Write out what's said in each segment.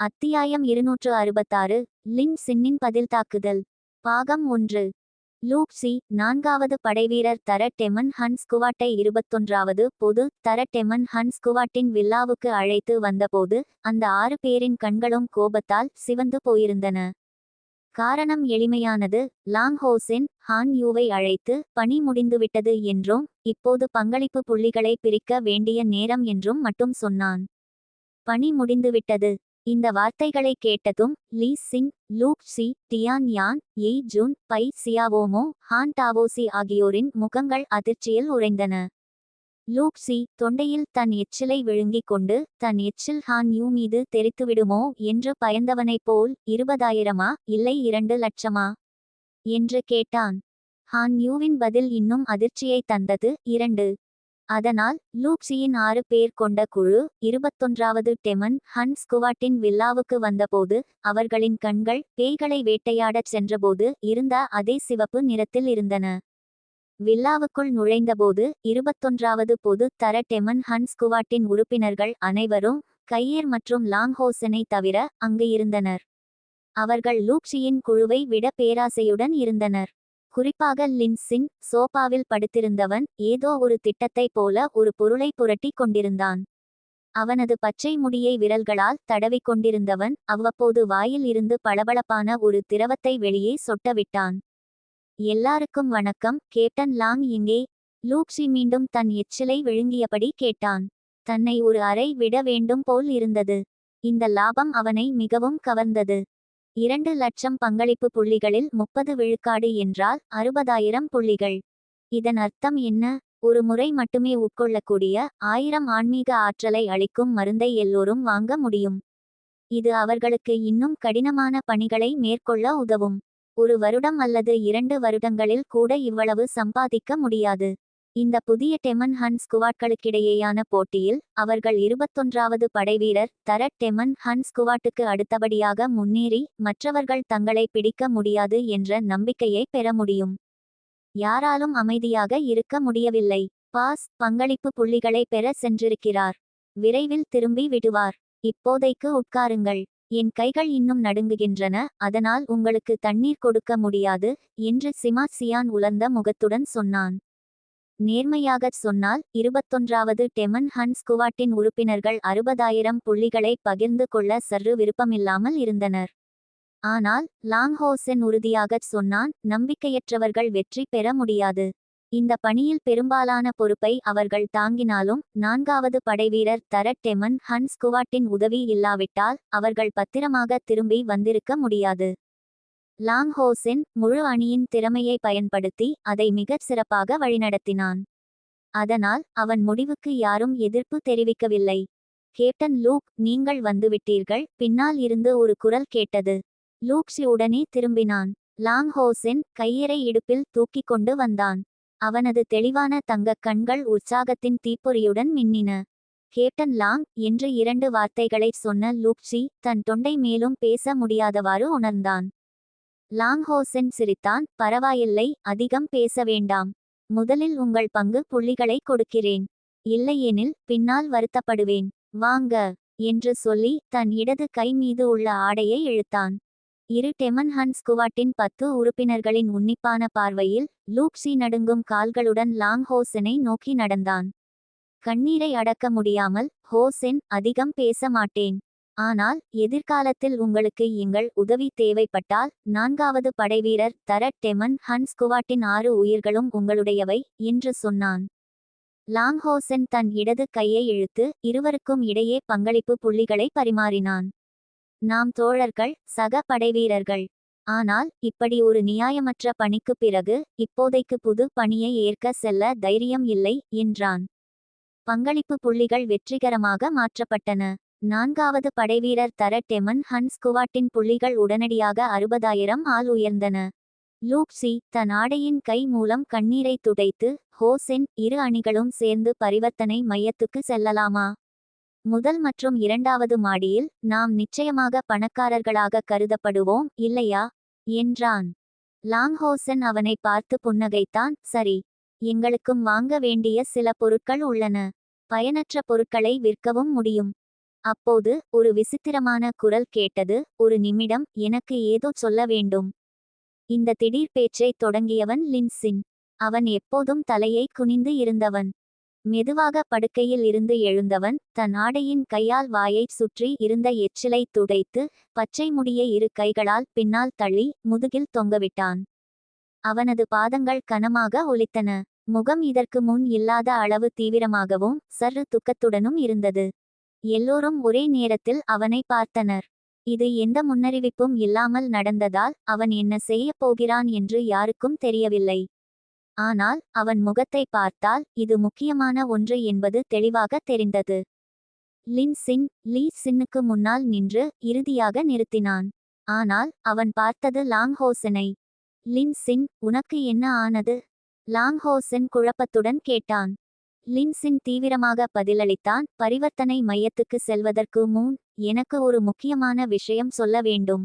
அத்தியாயம் இருநூற்று அறுபத்தாறு லின் சின்னின் பதில் தாக்குதல். பாகம் ஒன்று. லூப்சி நான்காவது படைவீரர் தர டெமன் ஹன் ஸ்குவாட்டை இருபத்தொன்றாவது பொது தர டெமன் ஹன் ஸ்குவாட்டின் வில்லாவுக்கு அழைத்து வந்தபோது அந்த ஆறு பேரின் கண்களும் கோபத்தால் சிவந்து போயிருந்தன. காரணம் எளிமையானது லாங் ஹோசென் ஹான் யூவை அழைத்து பணி முடிந்துவிட்டது என்றும் இப்போது பங்களிப்பு புள்ளிகளை பிரிக்க வேண்டிய நேரம் என்றும் மட்டும் சொன்னான். பணி முடிந்துவிட்டது. இந்த வார்த்தைகளை கேட்டதும் லீ சிங் லூக் ஷி டியான் யான் ஏய் ஜூன் பை சியாவோமோ ஹான் டாவோசி ஆகியோரின் முகங்கள் அதிர்ச்சியில் உறைந்தன. லூக் ஷி தொண்டையில் தன் எச்சிலை விழுங்கிக் கொண்டு தன் எச்சில் ஹான் யூ மீது தெரித்துவிடுமோ? என்று பயந்தவனைப் போல் இருபதாயிரமா? இல்லை இரண்டு லட்சமா? என்று கேட்டான். ஹான் யூவின் பதில் இன்னும் அதிர்ச்சியை தந்தது இரண்டு. அதனால் லூக்ஸியின் ஆறு பேர் கொண்ட குழு இருபத்தொன்றாவது டெமன் ஹன் ஸ்குவாட்டின் வில்லாவுக்கு வந்தபோது அவர்களின் கண்கள் பேய்களை வேட்டையாடச் சென்றபோது இருந்த அதே சிவப்பு நிறத்தில் இருந்தன. வில்லாவுக்குள் நுழைந்தபோது இருபத்தொன்றாவது பொது தர டெமன் ஹன் ஸ்குவாட்டின் உறுப்பினர்கள் அனைவரும் கையேர் மற்றும் லாங்ஹோசனை தவிர அங்கு இருந்தனர். அவர்கள் லூக்ஷியின் குழுவை விட பேராசையுடன் இருந்தனர். குறிப்பாக லின்சின் சோபாவில் படுத்திருந்தவன் ஏதோ ஒரு திட்டத்தைப் போல ஒரு பொருளை புரட்டி கொண்டிருந்தான். அவனது பச்சை முடியை விரல்களால் தடவிக் கொண்டிருந்தவன் அவ்வப்போது வாயில் இருந்து பளபளப்பான ஒரு திரவத்தை வெளியே சொட்டவிட்டான் எல்லாருக்கும் வணக்கம் கேப்டன் லாங் இங்கே. லூக்ஷி மீண்டும் தன் எச்சிலை விழுங்கியபடி கேட்டான். தன்னை ஒரு அறை விட வேண்டும் போல் இருந்தது. இந்த லாபம் அவனை மிகவும் கவர்ந்தது. இரண்டு லட்சம் பங்களிப்பு புள்ளிகளில் முப்பது விழுக்காடு என்றால் அறுபதாயிரம் புள்ளிகள். இதன் அர்த்தம் என்ன? ஒரு முறை மட்டுமே உட்கொள்ளக்கூடிய ஆயிரம் ஆன்மீக ஆற்றலை அளிக்கும் மருந்தை எல்லோரும் வாங்க முடியும். இது அவர்களுக்கு இன்னும் கடினமான பணிகளை மேற்கொள்ள உதவும். ஒரு வருடம் அல்லது இரண்டு வருடங்களில் கூட இவ்வளவு சம்பாதிக்க முடியாது. இந்த புதிய டெமன் ஹன் ஸ்குவாட்களுக்கிடையேயான போட்டியில் அவர்கள் இருபத்தொன்றாவது படைவீரர் தர டெமன் ஹன் ஸ்குவாட்டுக்கு அடுத்தபடியாக முன்னேறி மற்றவர்கள் தங்களை பிடிக்க முடியாது என்ற நம்பிக்கையை பெற முடியும். யாராலும் அமைதியாக இருக்க முடியவில்லை. பாஸ் பங்களிப்பு புள்ளிகளை பெற சென்றிருக்கிறார். விரைவில் திரும்பி விடுவார். இப்போதைக்கு உட்காருங்கள். என் கைகள் இன்னும் நடுங்குகின்றன. அதனால் உங்களுக்கு தண்ணீர் கொடுக்க முடியாது என்று சிமா சியான் உலர்ந்த முகத்துடன் சொன்னான். நேர்மையாகச் சொன்னால் இருபத்தொன்றாவது டெமன் ஹன் ஸ்குவாட்டின் உறுப்பினர்கள் அறுபதாயிரம் புள்ளிகளை பகிர்ந்து கொள்ள சற்று விருப்பமில்லாமல் இருந்தனர். ஆனால் லாங்ஹோசென் உறுதியாகச் சொன்னான் நம்பிக்கையற்றவர்கள் வெற்றி பெற முடியாது. இந்த பணியில் பெரும்பாலான பொறுப்பை அவர்கள் தாங்கினாலும் நான்காவது படைவீரர் தர டெமன் ஹன் ஸ்குவாட்டின் உதவி இல்லாவிட்டால் அவர்கள் பத்திரமாக திரும்பி வந்திருக்க முடியாது. லாங் ஹோசென் முழு அணியின் திறமையை பயன்படுத்தி அதை மிகச் சிறப்பாக வழிநடத்தினான். அதனால் அவன் முடிவுக்கு யாரும் எதிர்ப்பு தெரிவிக்கவில்லை. கேப்டன் லூக் நீங்கள் வந்துவிட்டீர்கள். பின்னால் இருந்து ஒரு குரல் கேட்டது லூக்ஷி உடனே திரும்பினான். லாங் ஹோசின் கையறை இடுப்பில் தூக்கிக் கொண்டு வந்தான். அவனது தெளிவான தங்கக் கண்கள் உற்சாகத்தின் தீப்பொறியுடன் மின்னின. கேப்டன் லாங் என்று இரண்டு வார்த்தைகளைச் சொன்ன லூக்ஷி தன் தொண்டை மேலும் பேச முடியாதவாறு உணர்ந்தான். லாங்ஹோசென் சிரித்தான் பரவாயில்லை அதிகம் பேச வேண்டாம். முதலில் உங்கள் பங்கு புள்ளிகளை கொடுக்கிறேன். இல்லையெனில் பின்னால் வருத்தப்படுவேன். வாங்க என்று சொல்லி தன் இடது கை மீது உள்ள ஆடையை இழுத்தான். இரு டெமன் ஹன் ஸ்குவாட்டின் பத்து உறுப்பினர்களின் உன்னிப்பான பார்வையில் லூக்ஸி நடுங்கும் கால்களுடன் லாங் ஹோசெனை நோக்கி நடந்தான். கண்ணீரை அடக்க முடியாமல் ஹோசென் அதிகம் பேச மாட்டேன். ஆனால் எதிர்காலத்தில் உங்களுக்கு எங்கள் உதவி தேவைப்பட்டால் நான்காவது படைவீரர் தரட் டெமன் ஹன் ஸ்குவாட்டின் ஆறு உயிர்களும் உங்களுடையவை என்று சொன்னான். லாங்ஹோசன் தன் இடது கையை இழுத்து இருவருக்கும் இடையே பங்களிப்பு புள்ளிகளை பரிமாறினான். நாம் தோழர்கள் சக படைவீரர்கள். ஆனால் இப்படி ஒரு நியாயமற்ற பணிக்குப் பிறகு இப்போதைக்கு புது பணியை ஏற்க செல்ல தைரியம் இல்லை என்றான். பங்களிப்பு புள்ளிகள் வெற்றிகரமாக மாற்றப்பட்டன. நான்காவது படைவீரர் தர டெமன் ஹன் ஸ்குவாட்டின் புள்ளிகள் உடனடியாக அறுபதாயிரம் ஆள் உயர்ந்தன. லூக்ஸி தன் ஆடையின் கை மூலம் கண்ணீரை துடைத்து ஹோசென் இரு அணிகளும் சேர்ந்து பரிவர்த்தனை மையத்துக்கு செல்லலாமா? முதல் மற்றும் இரண்டாவது மாடியில் நாம் நிச்சயமாக பணக்காரர்களாக கருதப்படுவோம் இல்லையா? என்றான். லாங்ஹோசன் அவனை பார்த்து புன்னகைத்தான் சரி. எங்களுக்கும் வாங்க வேண்டிய சில பொருட்கள் உள்ளன. பயனற்ற பொருட்களை விற்கவும் முடியும். அப்போது ஒரு விசித்திரமான குரல் கேட்டது ஒரு நிமிடம் எனக்கு ஏதோ சொல்ல வேண்டும் இந்த திடீர் பேச்சை தொடங்கியவன் லின்சின். அவன் எப்போதும் தலையை குனிந்து இருந்தவன். மெதுவாக படுக்கையில் இருந்து எழுந்தவன் தன் ஆடையின் கையால் வாயைச் சுற்றி இருந்த எச்சிலை துடைத்து பச்சை முடியை இரு கைகளால் பின்னால் தள்ளி முதுகில் தொங்கவிட்டான். அவனது பாதங்கள் கனமாக ஒலித்தன. முகம் இதற்கு முன் இல்லாத அளவு தீவிரமாகவும் சற்று துக்கத்துடனும் இருந்தது. எல்லோரும் ஒரே நேரத்தில் அவனை பார்த்தனர். இது எந்த முன்னறிவிப்பும் இல்லாமல் நடந்ததால் அவன் என்ன செய்யப் போகிறான் என்று யாருக்கும் தெரியவில்லை. ஆனால் அவன் முகத்தை பார்த்தால் இது முக்கியமான ஒன்று என்பது தெளிவாக தெரிந்தது. லின் சின் லீ சின்னுக்கு முன்னால் நின்று இறுதியாக நிறுத்தினான். ஆனால் அவன் பார்த்தது லாங்ஹோசனை. லின் சின் உனக்கு என்ன ஆனது? லாங்ஹோசன் குழப்பத்துடன் கேட்டான். லின்சின் தீவிரமாக பதிலளித்தான் பரிவர்த்தனை மையத்துக்கு செல்வதற்கு முன் எனக்கு ஒரு முக்கியமான விஷயம் சொல்ல வேண்டும்.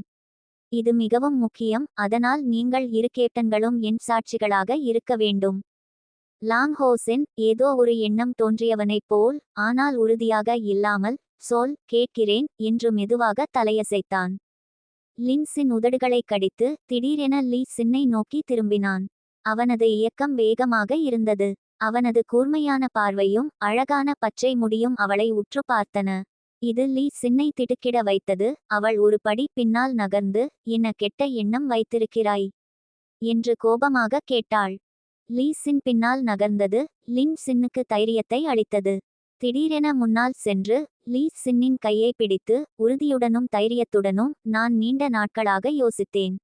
இது மிகவும் முக்கியம் அதனால் நீங்கள் இரு கேப்டன்களும் என் சாட்சிகளாக இருக்க வேண்டும் லாங்ஹோசின் ஏதோ ஒரு எண்ணம் தோன்றியவனைப் போல் ஆனால் உறுதியாக இல்லாமல் சொல் கேட்கிறேன் என்று மெதுவாக தலையசைத்தான். லின்சின் உதடுகளை கடித்து திடீரென லீ சின்னை நோக்கி திரும்பினான். அவனது இயக்கம் வேகமாக இருந்தது. அவனது கூர்மையான பார்வையும் அழகான பச்சை முடியும் அவளை உற்று பார்த்தன. இது லீ சின்னை திடுக்கிட வைத்தது. அவள் ஒரு படி பின்னால் நகர்ந்து என்ன கெட்ட எண்ணம் வைத்திருக்கிறாய் என்று கோபமாக கேட்டாள். லீ சின் பின்னால் நகர்ந்தது. லின் சின்னுக்கு தைரியத்தை அளித்தது. திடீரென முன்னால் சென்று லீ சின்னின் கையை பிடித்து உறுதியுடனும் தைரியத்துடனும் நான் நீண்ட நாட்களாக யோசித்தேன்.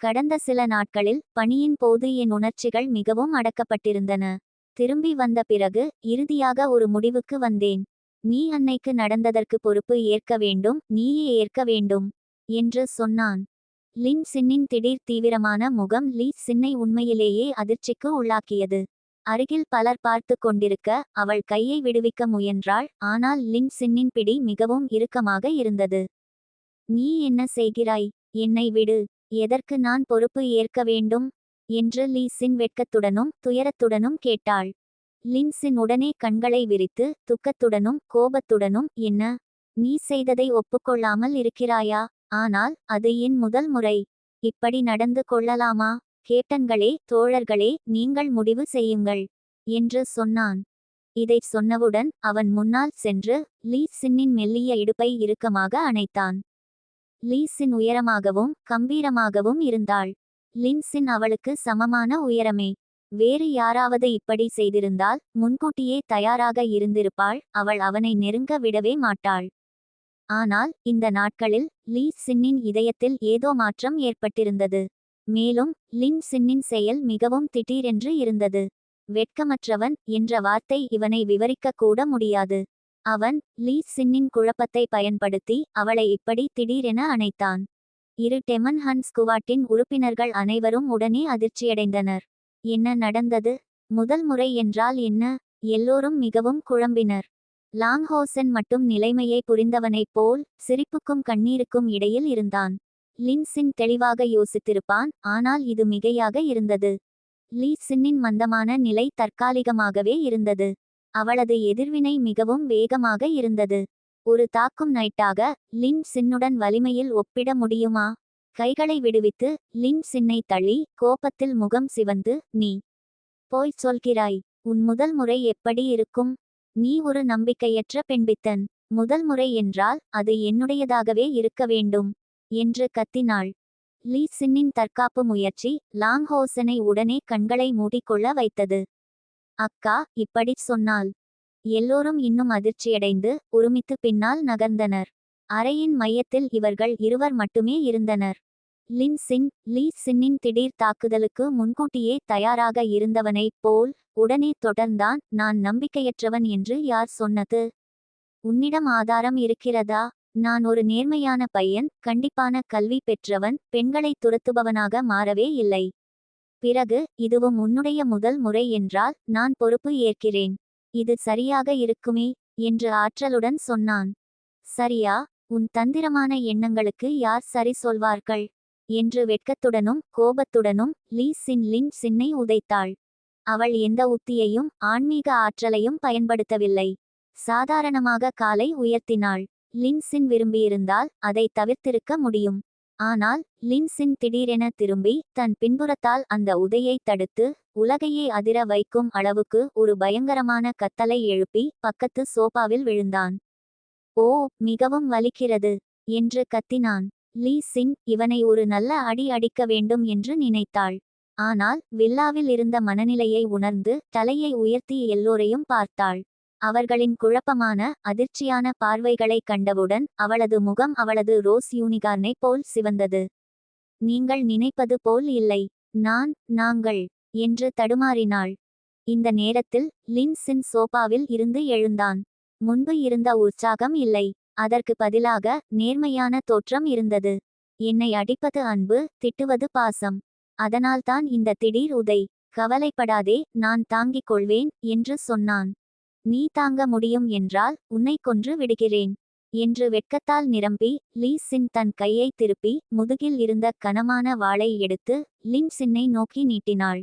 கடந்த சில நாட்களில் பணியின் போது என் உணர்ச்சிகள் மிகவும் அடக்கப்பட்டிருந்தன. திரும்பி வந்த பிறகு இறுதியாக ஒரு முடிவுக்கு வந்தேன். நீ அன்னைக்கு நடந்ததற்கு பொறுப்பு ஏற்க வேண்டும் நீயே ஏற்க வேண்டும் என்று சொன்னான். லின் சின்னின் திடீர் தீவிரமான முகம் லீ சின்னை உண்மையிலேயே அதிர்ச்சிக்கு உள்ளாக்கியது. அருகில் பலர் பார்த்து கொண்டிருக்க அவள் கையை விடுவிக்க முயன்றாள் ஆனால் லின் சின்னின் பிடி மிகவும் இறுக்கமாக இருந்தது. நீ என்ன செய்கிறாய்? என்னை விடு. எதற்கு நான் பொறுப்பு ஏற்க வேண்டும்? என்று லீ சின் வெட்கத்துடனும் துயரத்துடனும் கேட்டாள். லின்சின் உடனே கண்களை விரித்து துக்கத்துடனும் கோபத்துடனும் என்ன நீ செய்ததை ஒப்புக்கொள்ளாமல் இருக்கிறாயா? ஆனால் அது என் முதல் முறை. இப்படி நடந்து கொள்ளலாமா? கேப்டன்களே தோழர்களே நீங்கள் முடிவு செய்யுங்கள் என்று சொன்னான். இதைச் சொன்னவுடன் அவன் முன்னால் சென்று லீ சின்னின் மெல்லிய இடுப்பை இறுக்கமாக அணைத்தான். லீசின் உயரமாகவும் கம்பீரமாகவும் இருந்தாள். லின்சின் அவளுக்கு சமமான உயரமே. வேறு யாராவது இப்படி செய்திருந்தால் முன்கூட்டியே தயாராக இருந்திருப்பாள் அவள் அவனை நெருங்க விடவே மாட்டாள். ஆனால் இந்த நாட்களில் லீ சின்னின் இதயத்தில் ஏதோ மாற்றம் ஏற்பட்டிருந்தது. மேலும் லின் சின்னின் செயல் மிகவும் திடீரென்று இருந்தது. வெட்கமற்றவன் என்ற வார்த்தை இவனை விவரிக்க கூட முடியாது. அவன் லீ சின்னின் குழப்பத்தை பயன்படுத்தி அவளை இப்படி திடீரென அணைத்தான். இரு டெமன் ஹன் ஸ்குவாட்டின் உறுப்பினர்கள் அனைவரும் உடனே அதிர்ச்சியடைந்தனர். என்ன நடந்தது? முதல் முறை என்றால் என்ன? எல்லோரும் மிகவும் குழம்பினர். லாங்ஹோசன் மட்டும் நிலைமையை புரிந்தவனைப் போல் சிரிப்புக்கும் கண்ணீருக்கும் இடையில் இருந்தான். லின்சின் தெளிவாக யோசித்திருப்பான் ஆனால் இது மிகையாக இருந்தது. லீ சின்னின் மந்தமான நிலை தற்காலிகமாகவே இருந்தது. அவளது எதிர்வினை மிகவும் வேகமாக இருந்தது. ஒரு தாக்கும் நைட்டாக லின் சின்னுடன் வலிமையில் ஒப்பிட முடியுமா? கைகளை விடுவித்து லின் சின்னை தள்ளி கோபத்தில் முகம் சிவந்து நீ போய் சொல்கிறாய் உன் முதல் முறை எப்படி இருக்கும்? நீ ஒரு நம்பிக்கையற்ற பெண்பித்தன். முதல் முறை என்றால் அது என்னுடையதாகவே இருக்க வேண்டும் என்று கத்தினாள். லீ சின்னின் தற்காப்பு முயற்சி லாங்ஹோசனை உடனே கண்களை மூடிக்கொள்ள வைத்தது. அக்கா இப்படிச் சொன்னாள். எல்லோரும் இன்னும் அதிர்ச்சியடைந்து உருமித்து பின்னால் நகர்ந்தனர். அறையின் மையத்தில் இவர்கள் இருவர் மட்டுமே இருந்தனர். லின் சின் லீ சின்னின் திடீர் தாக்குதலுக்கு முன்கூட்டியே தயாராக இருந்தவனைப் போல் உடனே தொடர்ந்தான் நான் நம்பிக்கையற்றவன் என்று யார் சொன்னது? உன்னிடம் ஆதாரம் இருக்கிறதா? நான் ஒரு நேர்மையான பையன் கண்டிப்பான கல்வி பெற்றவன் பெண்களை துரத்துபவனாக மாறவே இல்லை. பிறகு இதுவும் உன்னுடைய முதல் முறை என்றால் நான் பொறுப்பு ஏற்கிறேன். இது சரியாக இருக்குமே? என்று ஆற்றலுடன் சொன்னான். சரியா உன் தந்திரமான எண்ணங்களுக்கு யார் சரி சொல்வார்கள்? என்று வெட்கத்துடனும் கோபத்துடனும் லீ சின் லின் சின்னை உதைத்தாள். அவள் எந்த உத்தியையும் ஆன்மீக ஆற்றலையும் பயன்படுத்தவில்லை. சாதாரணமாக காலை உயர்த்தினாள். லின்சின் விரும்பியிருந்தால் அதை தவிர்த்திருக்க முடியும். ஆனால் லின்சின் திடீரென திரும்பி தன் பின்புறத்தால் அந்த உதையை தடுத்து உலகையே அதிர வைக்கும் அளவுக்கு ஒரு பயங்கரமான கத்தலை எழுப்பி பக்கத்து சோபாவில் விழுந்தான். ஓ மிகவும் வலிக்கிறது என்று கத்தினான். லீ சின் இவனை ஒரு நல்ல அடி அடிக்க வேண்டும் என்று நினைத்தாள். ஆனால் வில்லாவில் இருந்த மனநிலையை உணர்ந்து தலையை உயர்த்தி எல்லோரையும் பார்த்தாள். அவர்களின் குழப்பமான அதிர்ச்சியான பார்வைகளை கண்டவுடன் அவளது முகம் அவளது ரோஸ் யூனிகார்னை போல் சிவந்தது. நீங்கள் நினைப்பது போல் இல்லை. நான் நாங்கள் என்று தடுமாறினாள். இந்த நேரத்தில் லின்சின் சோபாவில் இருந்து எழுந்தான். முன்பு இருந்த உற்சாகம் இல்லை. அதற்கு பதிலாக நேர்மையான தோற்றம் இருந்தது. என்னை அடிப்பது அன்பு திட்டுவது பாசம். அதனால்தான் இந்த திடீர் உதை. கவலைப்படாதே நான் தாங்கிக் கொள்வேன் என்று சொன்னான். நீ தாங்க முடியும் என்றால் உன்னை கொன்று விடுகிறேன் என்று வெட்கத்தால் நிரம்பி லீ சின் தன் கையை திருப்பி முதுகில் இருந்த கனமான வாளை எடுத்து லின் சின்னை நோக்கி நீட்டினாள்.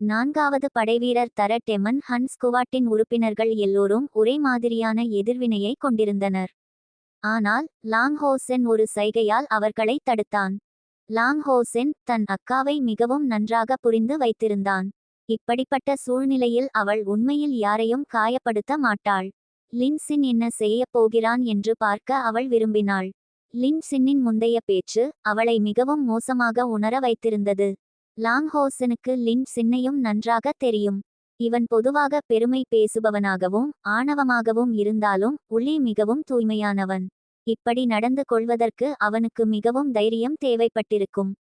நான்காவது படைவீரர் தர டெமன் ஹன் ஸ்குவாட்டின் உறுப்பினர்கள் எல்லோரும் ஒரே மாதிரியான எதிர்வினையை கொண்டிருந்தனர். ஆனால் லாங்ஹோசென் ஒரு சைகையால் அவர்களை தடுத்தான். லாங்ஹோசென் தன் அக்காவை மிகவும் நன்றாக புரிந்து வைத்திருந்தான். இப்படிப்பட்ட சூழ்நிலையில் அவள் உண்மையில் யாரையும் காயப்படுத்த மாட்டாள். லின்சின் என்ன செய்யப் போகிறான் என்று பார்க்க அவள் விரும்பினாள். லின்சின்னின் முந்தைய பேச்சு அவளை மிகவும் மோசமாக உணர வைத்திருந்தது. லாங்ஹோசனுக்கு லின் சின்னையும் நன்றாக தெரியும். இவன் பொதுவாக பெருமை பேசுபவனாகவும் ஆணவமாகவும் இருந்தாலும் உள்ளே மிகவும் தூய்மையானவன். இப்படி நடந்து கொள்வதற்கு அவனுக்கு மிகவும் தைரியம் தேவைப்பட்டிருக்கும்.